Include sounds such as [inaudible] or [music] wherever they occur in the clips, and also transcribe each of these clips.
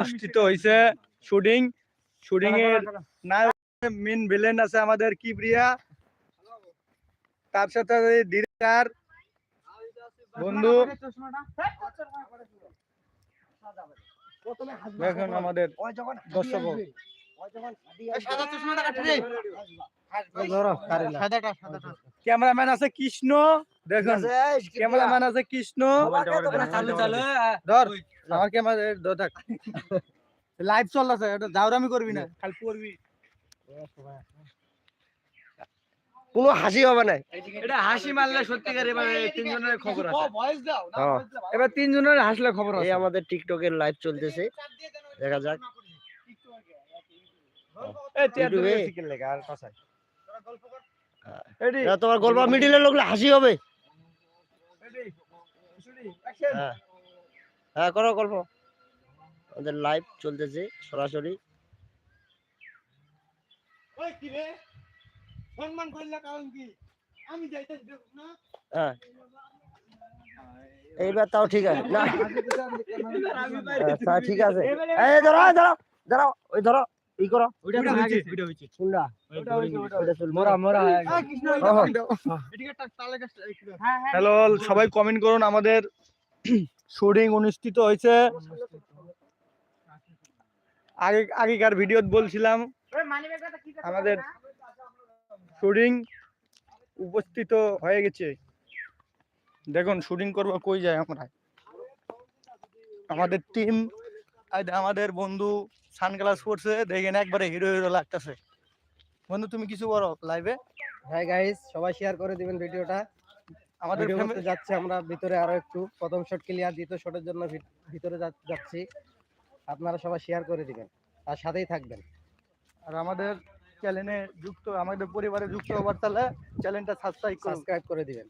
অনুষ্ঠিত হয়েছে shooting shooting এর নায়ক মেন ভিলেন আছে আমাদের কিবরিয়া তার সাথে ডিরেক্টর বন্ধু। দেখুন আমাদের দর্শক। ক্যামেরাম্যান আছে কৃষ্ণ। দেখুন ক্যামেরাম্যান আছে কৃষ্ণ। ধর। আমার ক্যামেরা ধর থাক। লাইভ চলতেছে এটা করবি না। খালি করবি। কোনো হাসি হবে না। এটা হাসি মারলে সত্যিকার এবারে তিনজনের খবর আছে। হ্যাঁ। এবার তিনজনের হাসলে খবর এই আছে। আমাদের টিকটকের লাইভ চলতেছে। দেখা যাক। তোমার গল্প মিডিলের লোকলে হাসি হবে। হ্যাঁ। হ্যাঁ করো গল্প আমাদের লাইভ চলতেছে সরাসরি। ওই কি রে? সম্মান করলে কারণ কি? আমি যাইতে না। হ্যাঁ। এইবার তাও ঠিক আছে। না। আচ্ছা, ঠিক আছে। এই ধরো ধরো ধরো ওই ধরো ই করো। ওইটা হইছে। ওইটা হইছে। শুনরা ওইটা হইছে ওইটা চলবে। মোরা মোরা হয়ে হ্যাঁ, হ্যালো সবাই কমেন্ট করুন আমাদের। শুটিং অনুষ্ঠিত হয়েছে। আগে, আগেকার ভিডিওত বলছিলাম, আমাদের শুটিং উপস্থিত হয়ে গেছে। দেখুন, শুটিং করব কই যায় আমরা। আমাদের টিম আমাদের বন্ধু সানগ্লাস পরছে, দেখেন একবারে হিরো হিরো লাগতেছে। বন্ধু, তুমি কিছু বলো লাইভে হাই গাইস সবাই শেয়ার করে দিবেন ভিডিওটা আমাদের ভিডিও ফ্যামি- করতে যাচ্ছি আমরা ভিতরে আরও একটু। প্রথম শট ক্লিয়ার দ্বিতীয় শটের জন্য ভিতরে যাচ্ছি। আপনারা সবাই শেয়ার করে দিবেন। আর সাথেই থাকবেন। আর আমাদের চ্যানেলে যুক্ত আমাদের পরিবারে যুক্ত হবার তাহলে চ্যানেলটা সাবস্ক্রাইব সাবস্ক্রাইব করে দিবেন।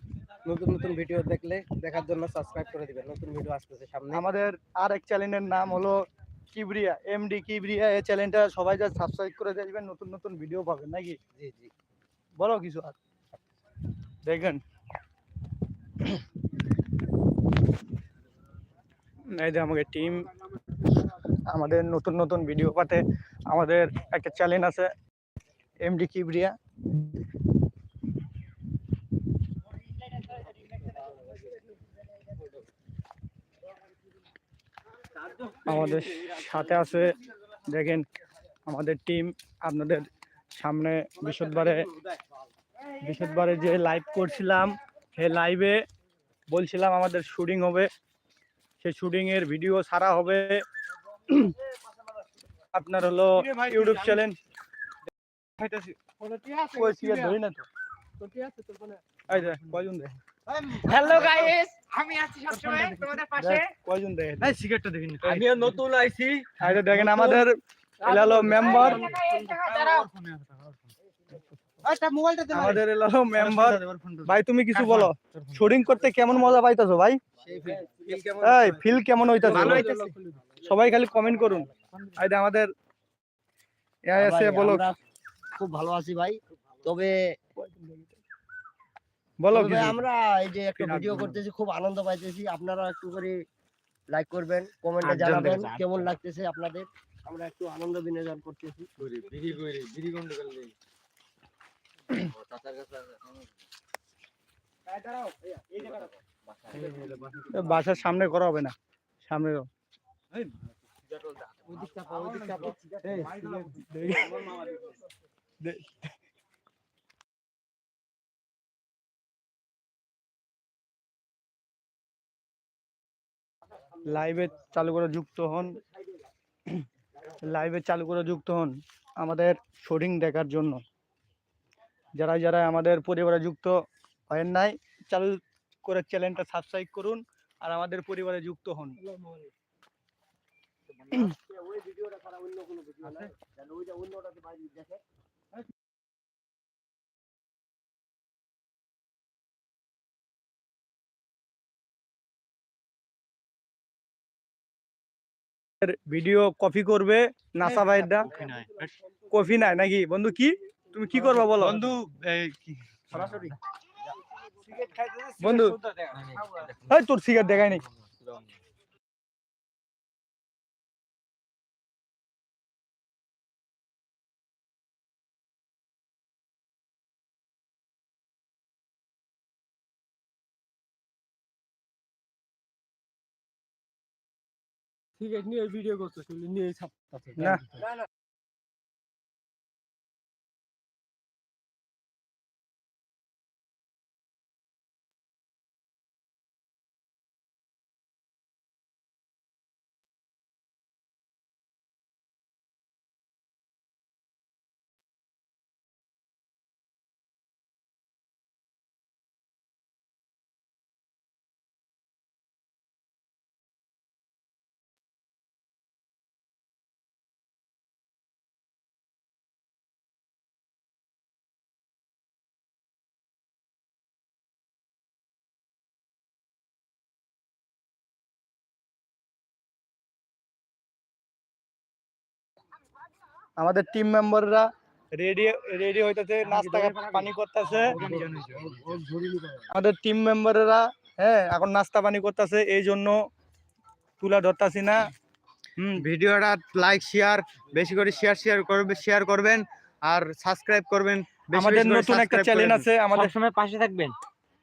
নতুন নতুন ভিডিও দেখলে দেখার জন্য সাবস্ক্রাইব করে দিবেন। নতুন ভিডিও আসতেছে সামনে। আমাদের আর এক চ্যানেলের নাম হলো কিবরিয়া এমডি কিবরিয়া। এই চ্যানেলটা সবাই যা সাবস্ক্রাইব করে দেখবেন নতুন নতুন ভিডিও পাবেন নাকি? জি জি। বলো কিছু আর। দেখেন। এই যে আমাকে টিম আমাদের নতুন নতুন ভিডিও পাঠে আমাদের একটা চ্যানেল আছে এমডি কিবরিয়া আমাদের সাথে আছে, দেখেন, আমাদের টিম আপনাদের সামনে বৃহস্পতিবারে বৃহস্পতিবারে যে লাইভ করছিলাম সেই লাইভে বলছিলাম আমাদের শুটিং হবে। সেই শুটিং এর ভিডিও সারা হবে। আপনার হলো ইউটিউব চ্যানেল হ্যালো গাইস আমি আছি সবসময় তোমাদের পাশে। কয়জন দেখ এই সিগারেটটা দেখিন আমিও নতুন আইছি। দেখেন আমাদের এটা হলো মেম্বার আমাদের এলো মেম্বার ভাই তুমি কিছু বলো। শুটিং করতে কেমন মজা পাইতাছো ভাই? এই ফিল কেমন হইতাছে? সবাই খালি কমেন্ট করুন। আমাদের এআই বলো। খুব ভালো আছি ভাই। তবে বলো আমরা এই যে একটা ভিডিও করতেছি খুব আনন্দ পাইতেছি। আপনারা একটু করে লাইক করবেন কমেন্টে জানাবেন কেমন লাগতেছে আপনাদের। আমরা একটু আনন্দ বিনোদন করতেছি। বাসার সামনে করা হবে না। সামনে। লাইভে চালু করে যুক্ত হন। লাইভে চালু করে যুক্ত হন। আমাদের শুটিং দেখার জন্য। যারা যারা আমাদের পরিবারে যুক্ত হয় নাই চালু করে চ্যানেলটা সাবস্ক্রাইব করুন আর আমাদের পরিবারে যুক্ত হন। ভিডিও কপি করবে নাসা ভাইদা কপি নাই নাকি? বন্ধু কি? তুমি কি করবা বলো? বন্ধু বন্ধু। তোর সিগারেট দেখায় নাই। ঠিক আছে নিয়ে ভিডিও করছ নিয়ে না। আমাদের টিম মেম্বাররা রেডি রেডি হইতেছে নাস্তা পানি করতেছে আমাদের টিম মেম্বাররা হ্যাঁ এখন নাস্তা পানি করতেছে এই জন্য তুলা ধরতাছি না। হুম ভিডিওটা লাইক শেয়ার বেশি করে শেয়ার শেয়ার করবে শেয়ার করবেন আর সাবস্ক্রাইব করবেন আমাদের নতুন একটা চ্যানেল আছে আমাদের সময় পাশে থাকবেন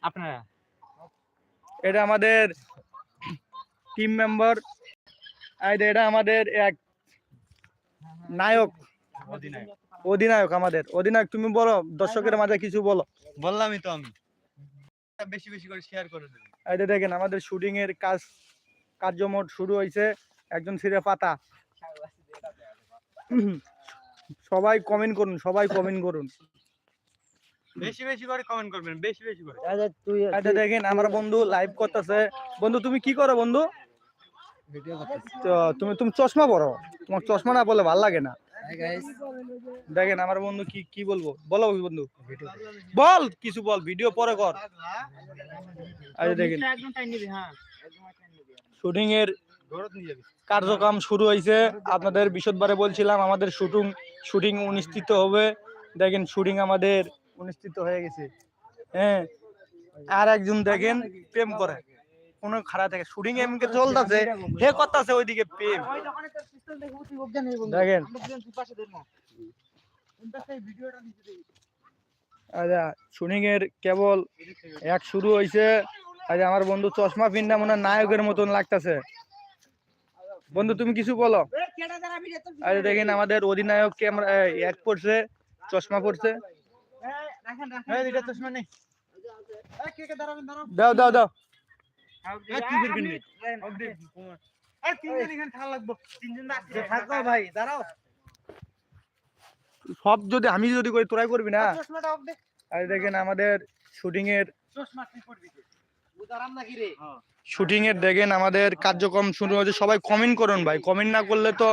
আপনারা। এটা আমাদের টিম মেম্বার এটা আমাদের এক নায়ক। অধিনায়ক। আমাদের। অধিনায়ক তুমি বলো দর্শকের মাঝে কিছু বলো। বললামই তো আমি। বেশি বেশি করে শেয়ার করে দেবেন এই দেখেন আমাদের শুটিং এর কাজ কার্যমোট শুরু হয়েছে একজন ছিঁড়ে পাতা। সবাই কমেন্ট করুন সবাই কমেন্ট করুন। বেশি বেশি করে কমেন্ট করবেন বেশি বেশি করে। তুই এই যে দেখেন আমার বন্ধু লাইভ করতেছে। বন্ধু তুমি কি করো বন্ধু? তো তুমি তুমি চশমা পরো। তোমার চশমা না বলে ভালো লাগে না। দেখেন আমার বন্ধু কি কি বলব? বলো বন্ধু। বল কিছু বল ভিডিও পরে কর। আরে দেখেন। নিবি হ্যাঁ। শুটিং এর কার্যক্রম শুরু হয়েছে আপনাদের বিশদবারে বলছিলাম আমাদের শুটিং শুটিং অনুষ্ঠিত হবে। দেখেন শুটিং আমাদের অনুষ্ঠিত হয়ে গেছে। হ্যাঁ। আর একজন দেখেন প্রেম করে। কোন থাকে। শুটিং এমনকে চলতেছে। হে করতেছে ওইদিকে প্রেম। দেখেন। আচ্ছা শুটিং এর কেবল এক শুরু আজ আমার বন্ধু চশমা পিন্ডা মনে নায়কের মতন লাগতেছে। বন্ধু তুমি কিছু বলো? আরে দেখেন আমাদের অধিনায়ক ক্যামেরা এক পড়ছে চশমা পড়ছে। দাও দাও দাও। ভাই দাঁড়াও সব যদি আমি যদি করি তোরাই করবি না? আরে দেখেন আমাদের শুটিং এর শুটিং এর দেখেন আমাদের কার্যক্রম শুরু হয়েছে সবাই কমেন্ট করুন ভাই। কমেন্ট না করলে তো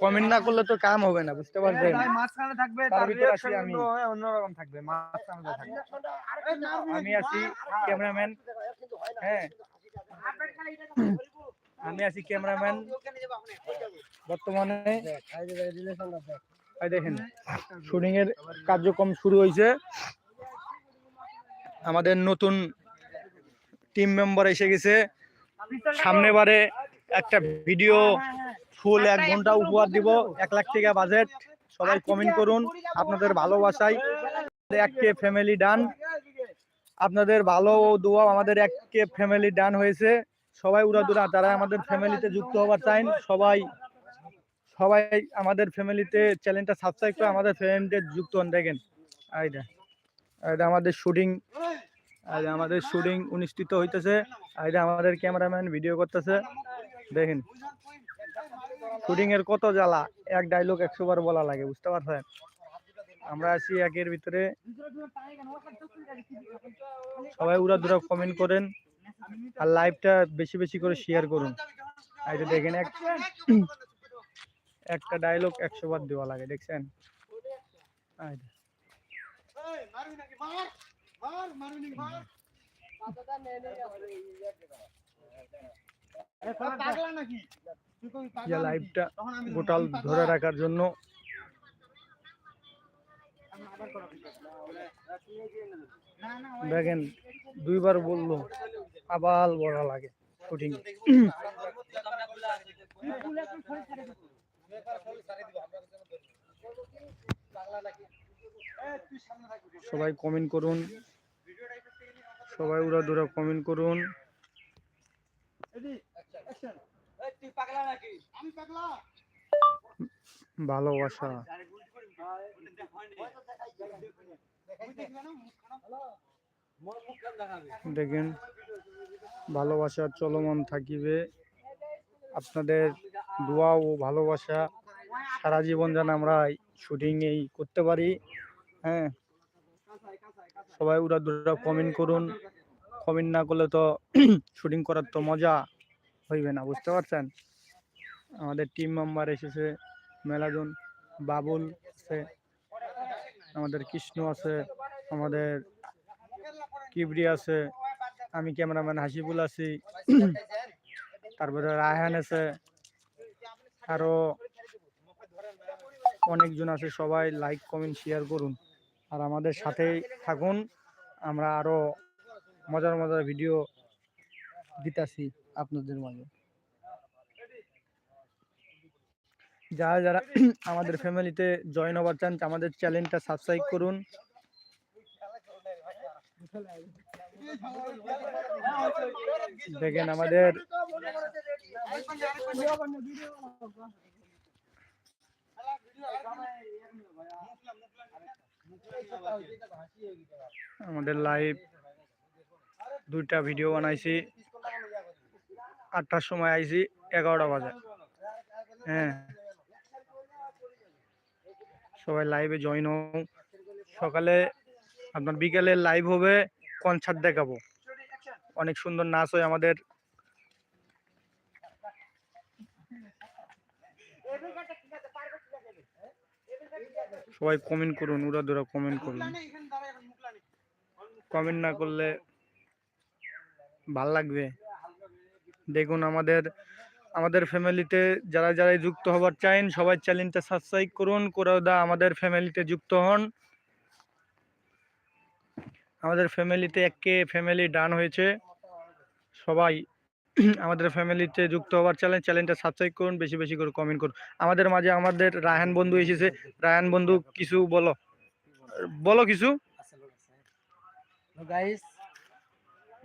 কমেন্ট না করলে তো কাম হবে না বুঝতে পারছেন? ভাই মাঝখানে থাকবে তার আছি আমি। অন্যরকম থাকবে মাঝখানে থাকবে। আমি আছি ক্যামেরাম্যান। হ্যাঁ [clears throat] আমি আছি ক্যামেরাম্যান। বর্তমানে এই দেখেন শুটিং এর কার্যক্রম শুরু হয়েছে। আমাদের নতুন টিম মেম্বার এসে গেছে। সামনে বারে একটা ভিডিও ফুল এক ঘণ্টা উপহার দিব এক লাখ টাকা বাজেট সবাই কমেন্ট করুন আপনাদের ভালোবাসায়। এক কে ফ্যামিলি ডান আপনাদের ভালো ও দোয়া আমাদের এক কে ফ্যামিলি ডান হয়েছে। সবাই উড়াদুরা যারা আমাদের ফ্যামিলিতে যুক্ত হবার চান সবাই সবাই আমাদের ফ্যামিলিতে চ্যানেলটা সাবস্ক্রাইব করে আমাদের ফ্যামিলিতে যুক্ত হন। দেখেন এইটা এইটা আমাদের শুটিং আর আমাদের শুটিং অনুষ্ঠিত হইতেছে। এইটা আমাদের ক্যামেরাম্যান ভিডিও করতেছে। দেখেন শুটিং এর কত জ্বালা? এক ডায়লগ একশো বার বলা লাগে, বুঝতে পারছেন? আমরা আছি একের ভিতরে। সবাই উড়া দুরা কমেন্ট করেন আর লাইভটা বেশি বেশি করে শেয়ার করুন। এটা দেখেন, এক একটা ডায়লগ একশো বার দেওয়া লাগে, দেখছেন? মার লাইভটা গোটাল ধরে রাখার জন্য। দেখেন দুইবার বলল আবার বড় লাগে শুটিং সবাই কমেন্ট করুন। সবাই উড়া দুরা কমেন্ট করুন রেডি অ্যাকশন তুই পাগলা নাকি আমি পাগলা ভালোবাসা। দেখেন ভালোবাসা চলমান থাকিবে। আপনাদের দোয়া ও ভালোবাসা সারা জীবন যেন আমরা শুটিং এই করতে পারি। হ্যাঁ। সবাই উড়া দুরা কমেন্ট করুন কমেন্ট না করলে তো শুটিং করার তো মজা হইবে না, বুঝতে পারছেন? আমাদের টিম মেম্বার এসেছে মেলাজন বাবুল আছে, আমাদের কৃষ্ণ আছে, আমাদের কিবরি আছে, আমি ক্যামেরাম্যান হাসিবুল আছি, তারপরে রায়হান আছে, আরও অনেকজন আছে, সবাই লাইক কমেন্ট শেয়ার করুন। আর আমাদের সাথেই থাকুন, আমরা আরও মজার মজার ভিডিও দিতাছি আপনাদের মাঝে। যারা যারা [clears throat] আমাদের ফ্যামিলিতে জয়েন হবার চান, আমাদের চ্যানেলটা সাবস্ক্রাইব করুন। দেখেন আমাদের আমাদের লাইভ দুইটা ভিডিও বানাইছি। আটটার সময় আইছি, এগারোটা বাজে। হ্যাঁ। সবাই লাইভে জয়েন হও। সকালে আপনার বিকেলে লাইভ হবে কনসার্ট দেখাবো। অনেক সুন্দর নাচ হয় আমাদের। সবাই কমেন্ট করুন উড়া দুরা কমেন্ট করুন। কমেন্ট না করলে ভালো লাগবে। দেখুন আমাদের আমাদের ফ্যামিলিতে যারা যারা যুক্ত হবার চাইন, সবাই চ্যানেলটা সাবস্ক্রাইব করুন, করে দা আমাদের ফ্যামিলিতে যুক্ত হন। আমাদের ফ্যামিলিতে একে ফ্যামিলি ডান হয়েছে। সবাই [clears throat] আমাদের ফ্যামিলিতে যুক্ত হবার চ্যানেল চ্যানেলটা সাবস্ক্রাইব করুন, বেশি বেশি করে কমেন্ট করুন। আমাদের মাঝে আমাদের রায়হান বন্ধু এসেছে। রায়হান বন্ধু, কিছু বলো। বলো কিছু। গাইস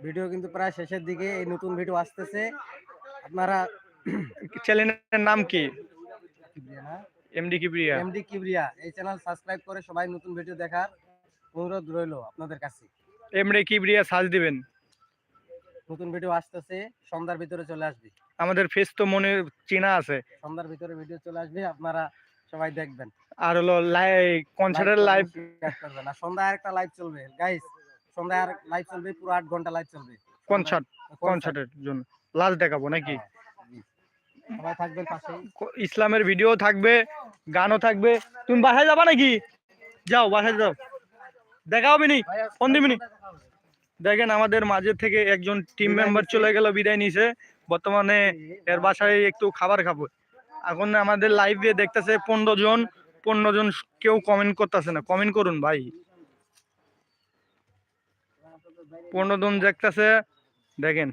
ভিডিও কিন্তু প্রায় শেষের দিকে এই নতুন ভিডিও আসতেছে। আপনারা চ্যানেলের নাম কি? এমডি কিবরিয়া এমডি কিবরিয়া এই চ্যানেল সাবস্ক্রাইব করে সবাই নতুন ভিডিও দেখার অনুরোধ রইল আপনাদের কাছে। এমডি কিবরিয়া সার্চ দিবেন। নতুন ভিডিও আসতেছে সন্ধ্যার ভিতরে চলে আসবে। আমাদের ফেস তো মনে চেনা আছে। সন্ধ্যার ভিতরে ভিডিও চলে আসবে আপনারা সবাই দেখবেন। আর হলো লাইভ কনসার্টের লাইভ করবেন। আর সন্ধ্যায় একটা লাইভ চলবে। গাইস সন্ধ্যায় আর লাইভ চলবে পুরো আট ঘণ্টা লাইভ চলবে। কনসার্ট। কনসার্টের জন্য? লাস্ট দেখাবো নাকি? হ্যাঁ, সবাই থাকবেন পাশেই। ইসলামের ভিডিও থাকবে গানও থাকবে। তুমি বাসায় যাবা নাকি? যাও বাসায় যাও। দেখা হবে নি? ফোন দিবি নি? দেখেন আমাদের মাঝে থেকে একজন টিম মেম্বার চলে গেল বিদায় নিছে। বর্তমানে এর বাসায় একটু খাবার খাব। এখন আমাদের লাইভে দেখতেছে পনেরো জন। পনেরো জন কেউ কমেন্ট করতেছে না। কমেন্ট করুন ভাই। পনেরো জন দেখতেছে দেখেন।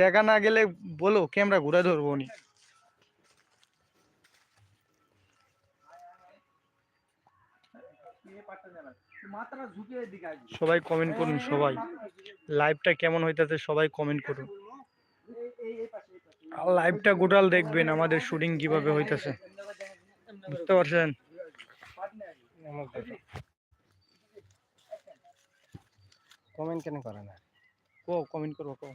দেখা না গেলে বলো, ক্যামেরা ঘুরে ধরবো নি মাত্রা ঝুঁকিয়ে দিকে আসবে সবাই কমেন্ট করুন, সবাই। লাইভটা কেমন হইতাছে, সবাই কমেন্ট করুন। লাইভটা গোটাল দেখবেন, আমাদের শুটিং কীভাবে হইতাছে। বুঝতে পারছেন? কমেন্ট কেন করে না? কো কমেন্ট করব কো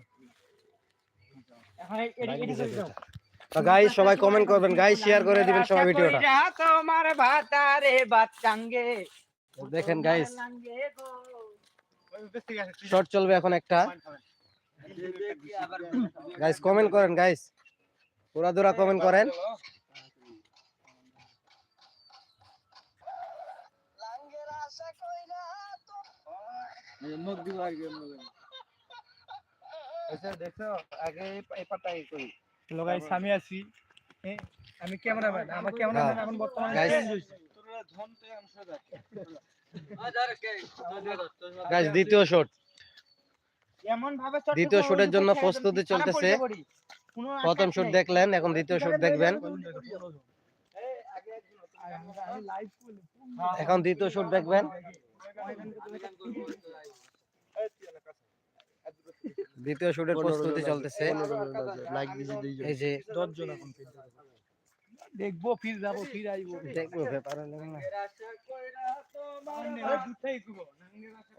তো গাইস সবাই কমেন্ট করবেন। গাইস শেয়ার করে দিবেন সবাই ভিডিওটা। তোমার ভাতারে বাচ্চাঙ্গে। দেখেন গাইস শর্ট চলবে এখন একটা। গাইস কমেন্ট করেন গাইস পুরা দুরা কমেন্ট করেন। মুখ দিব আগে দেখছ আগে এই পাতাই করি। হ্যালো গাইস আমি আছি। আমি ক্যামেরাম্যান আমার ক্যামেরাম্যান এখন বর্তমানে change হইছে। গাইস দ্বিতীয় শট এমন ভাবে দ্বিতীয় শুটের জন্য প্রস্তুতি চলতেছে। প্রথম শুট। দেখলেন এখন দ্বিতীয় শুট দেখবেন। এখন দ্বিতীয় শুট দেখবেন। দ্বিতীয় শুটের প্রস্তুতি চলতেছে। লাইক দিয়েছে দুইজন। এই যে দশজন এখন দেখব ফির যাব ফির আইবো। দেখব ব্যাপার হলো না।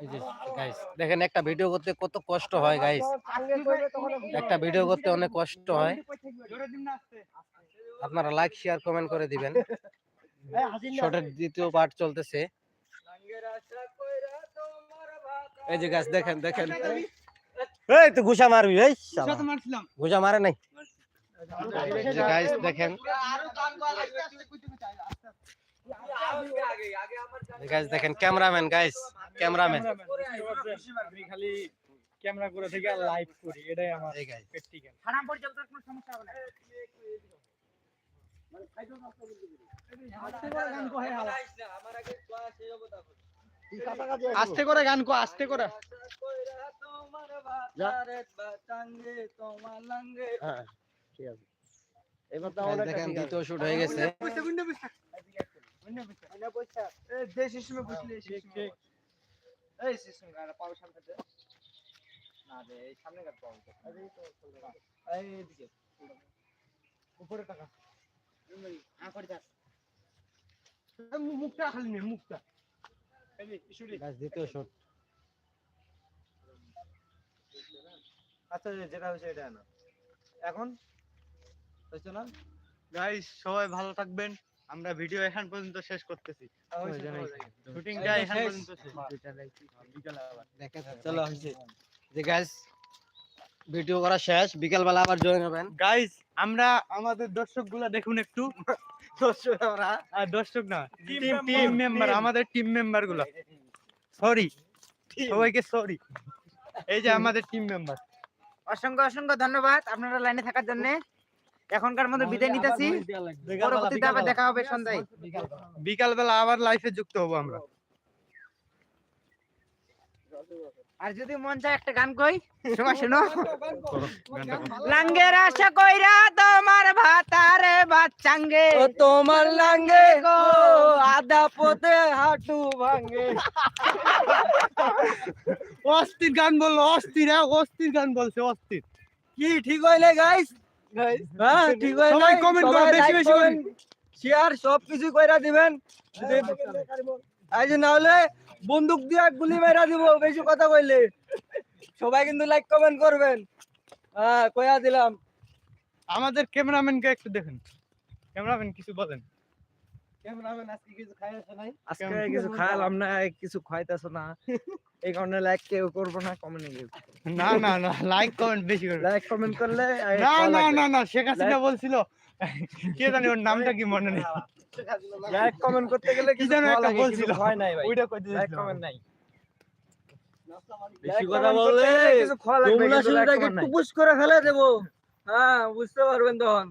এই যে গাইস দেখেন একটা ভিডিও করতে কত কষ্ট হয় গাইস একটা ভিডিও করতে অনেক কষ্ট হয়। আপনারা লাইক শেয়ার কমেন্ট করে দিবেন। শর্টের দ্বিতীয় পার্ট চলতেছে। এই যে গাছ দেখেন দেখেন এই তুই ঘুষা মারবি এই শালা। মারছিলাম ঘুষা মারে নাই গাইস দেখেন গাইস দেখেন ক্যামেরাম্যান গাইস ক্যামেরাম্যান আমি খালি ক্যামেরা করে থেকে লাইভ করি এটাই আমার এই গাইস প্র্যাকটিক্যাল আস্তে করে গান কো আস্তে করে হ্যাঁ ঠিক আছে এবার তো Guys, আমাদের দেখেন দ্বিতীয় শুট হয়ে গেছে মুখটা খালি নে মুখটা গাইস দ্বিতীয় শুট আচ্ছা যেটা হয়েছে এটা না এখন? হয়েছে না গাইস সবাই ভালো থাকবেন। আমরা ভিডিও এখান পর্যন্ত শেষ করতেছি। শুটিংটা এখান পর্যন্ত শেষ। চলো যে গাইস ভিডিও করা শেষ। বিকাল বেলা আবার জয়েন হবেন। গাইস আমরা আমাদের দর্শকগুলা দেখুন একটু। দর্শক আমরা। দর্শক না টিম টিম মেম্বার আমাদের টিম মেম্বারগুলা। সরি সবাইকে সরি এই যে আমাদের টিম মেম্বার অসংখ্য অসংখ্য ধন্যবাদ আপনারা লাইনে থাকার জন্য। এখনকার মতো বিদায় নিতেছি। পরবর্তীতে আবার দেখা হবে সন্ধ্যায়। বিকাল বেলা। আবার লাইফে যুক্ত হব আমরা। আর যদি মন চায় একটা গান কই? শোনা শোনো। [laughs] লাঙ্গের আশা কইরা তোমার ভাতারে বাচ্চাঙ্গে। তোমার লাঙ্গে গো আদা পথে হাঁটু ভাঙ্গে। [laughs] অস্থির গান বলল অস্থির হ্যাঁ অস্থির গান বলছে অস্থির। কি ঠিক হইলে গাইস [laughs] হ্যাঁ ঠিক হইলে সবাই comment করো, বেশি বেশি করে। শেয়ার সব কিছু কইরা দিবেন। এই যে না হলে বন্দুক দিয়ে গুলি মেরা দিব বেশি কথা কইলে। সবাই কিন্তু লাইক কমেন্ট করবেন। হ্যাঁ কইয়া দিলাম। আমাদের ক্যামেরাম্যানকে একটু দেখেন। ক্যামেরাম্যান কিছু বলেন। ক্যামেরাম্যান আজকে কিছু খাইছে নাই? আজকে কিছু খাইলাম না কিছু খাইতেছো না। এই কারণে লাইক কেউ করব না কমেন্ট না। না না লাইক কমেন্ট বেশি করে লাইক কমেন্ট করলে না না না না শেখ হাসিনা বলছিল কে জানি ওর নামটা কি মনে নেই। [laughs] লাইক কমেন্ট করতে গেলে কি খাওয়া একটা বলছিল। হয় নাই ভাই। ওইটা কই লাইক কমেন্ট নাই। বেশি কথা বললে পুশ করে ফেলে দেবো। হ্যাঁ বুঝতে পারবেন তখন।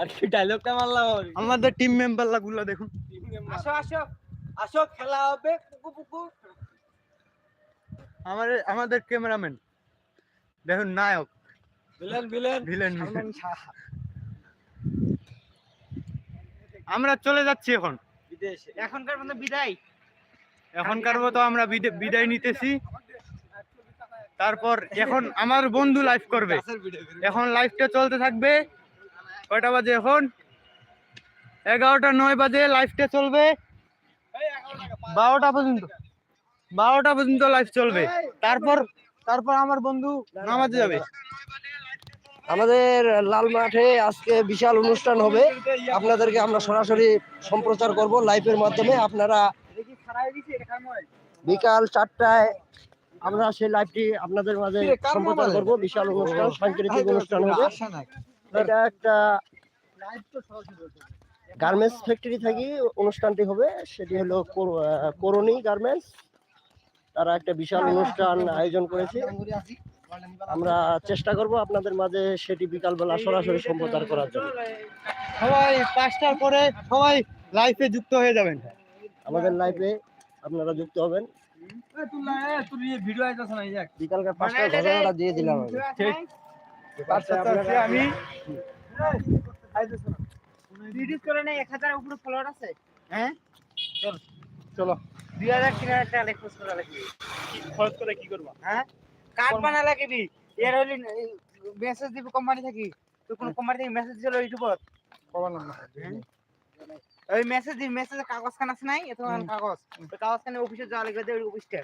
আর কি ডায়লগটা মারলাম আমাদের টিম মেম্বারগুলো দেখুন। আসো আসো আসো খেলা হবে পুকু পুকু। আমাদের আমাদের ক্যামেরাম্যান দেখুন নায়ক। ভিলেন ভিলেন ভিলেন আমরা চলে যাচ্ছি এখন। বিদেশে। এখনকার মতো বিদায়। এখনকার মতো আমরা বিদে- বিদায় নিতেছি। তারপর এখন আমার বন্ধু লাইভ করবে। এখন লাইভটা চলতে থাকবে। কয়টা বাজে এখন? এগারোটা নয় বাজে লাইভটা চলবে। বারোটা পর্যন্ত। বারোটা পর্যন্ত লাইভ চলবে। তারপর তারপর আমার বন্ধু নামাজে যাবে। আমাদের লাল মাঠে আজকে বিশাল অনুষ্ঠান হবে। আপনাদেরকে আমরা সরাসরি সম্প্রচার করব লাইভের মাধ্যমে। আপনারা বিকাল চারটায় আমরা সেই লাইভটি আপনাদের মাঝে সম্প্রচার করব। বিশাল অনুষ্ঠান সাংস্কৃতিক অনুষ্ঠান হবে। এটা একটা গার্মেন্টস ফ্যাক্টরি থাকি অনুষ্ঠানটি হবে। সেটি হলো কোর- করণী গার্মেন্টস। তারা একটা বিশাল অনুষ্ঠান আয়োজন করেছে। আমরা চেষ্টা করব আপনাদের মাঝে সেটি বিকালবেলা সরাসরি সম্প্রচার করার জন্য। সবাই পাঁচটার পরে সবাই লাইফে যুক্ত হয়ে যাবেন। আমাদের লাইভে আপনারা যুক্ত হবেন। ভিডিও আইতাছ না যাক বিকালকার পাঁচটার ঘটনাটা দিয়ে দিলাম আমি। আমি ভিডিও করে নাই 1000 এর উপরে ফলোয়ার আছে। হ্যাঁ? চল চলো। দুই হাজার তিন হাজার টাকা খরচ করে কি করবা? হ্যাঁ? কার্ড বানা লাগবি এর হলি মেসেজ দিবি কোম্পানি থেকে? তো কোন কোম্পানি থেকে মেসেজ দিছিল ইউটিউবত? কবার না ওই মেসেজ দিবি মেসেজে কাগজ খান আছে নাই? এত কাগজ। ওই কাগজ খানে অফিসে যাওয়া লাগবে ওই অফিসটা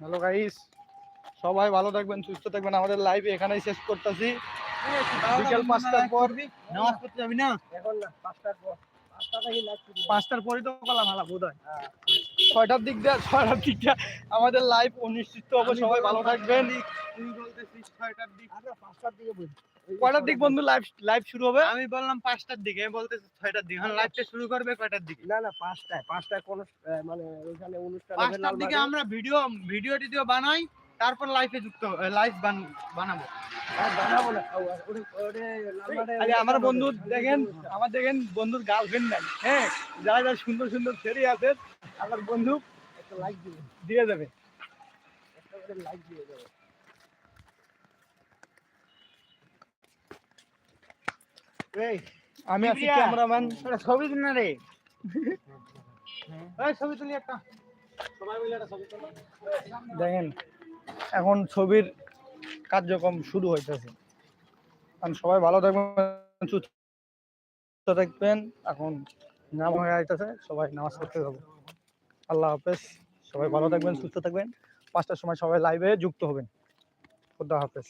হ্যালো গাইস সবাই ভালো থাকবেন সুস্থ থাকবেন। আমাদের লাইভ এখানেই শেষ করতেছি। বিকেল পাঁচটার পর নামাজ পড়তে যাবি না? এখন না পাঁচটার পর। পাঁচটার পরে তো কলা ভালো বোধ হয় ছয়টার দিক দিয়ে ছয়টার দিক দিয়ে আমাদের লাইভ অনুষ্ঠিত হবে সবাই ভালো থাকবেন। ছয়টার দিক। পাঁচটার দিকে বলি। কয়টার দিক বন্ধু লাইভ লাইভ শুরু হবে? আমি বললাম পাঁচটার দিকে আমি বলতেছি ছয়টার দিকে। এখন লাইভটা শুরু করবে কয়টার দিকে? না না পাঁচটায় পাঁচটায় কোন মানে ওইখানে অনুষ্ঠান পাঁচটার দিকে আমরা ভিডিও ভিডিও টিডিও বানাই। তারপর লাইভে যুক্ত লাইভ বানাবো। আর আমার বন্ধু দেখেন আমার দেখেন বন্ধুর গার্লফ্রেন্ড নাই। হ্যাঁ যারা যারা সুন্দর সুন্দর ছেড়ে আছে আমার বন্ধু লাইক দিয়ে দেবে। লাইক দিয়ে দেবে আমি আছি ক্যামেরাম্যান। ছবি তুল না রে। ছবি তুলি একটা। দেখেন এখন ছবির কার্যক্রম শুরু হইতেছে। কারণ সবাই ভালো থাকবেন, সুস্থ থাকবেন। এখন নাম হয়ে আইতেছে, সবাই নামাজ পড়তে যাব। আল্লাহ হাফেজ, সবাই ভালো থাকবেন, সুস্থ থাকবেন। পাঁচটার সময় সবাই লাইভে যুক্ত হবেন। খুদা হাফেজ।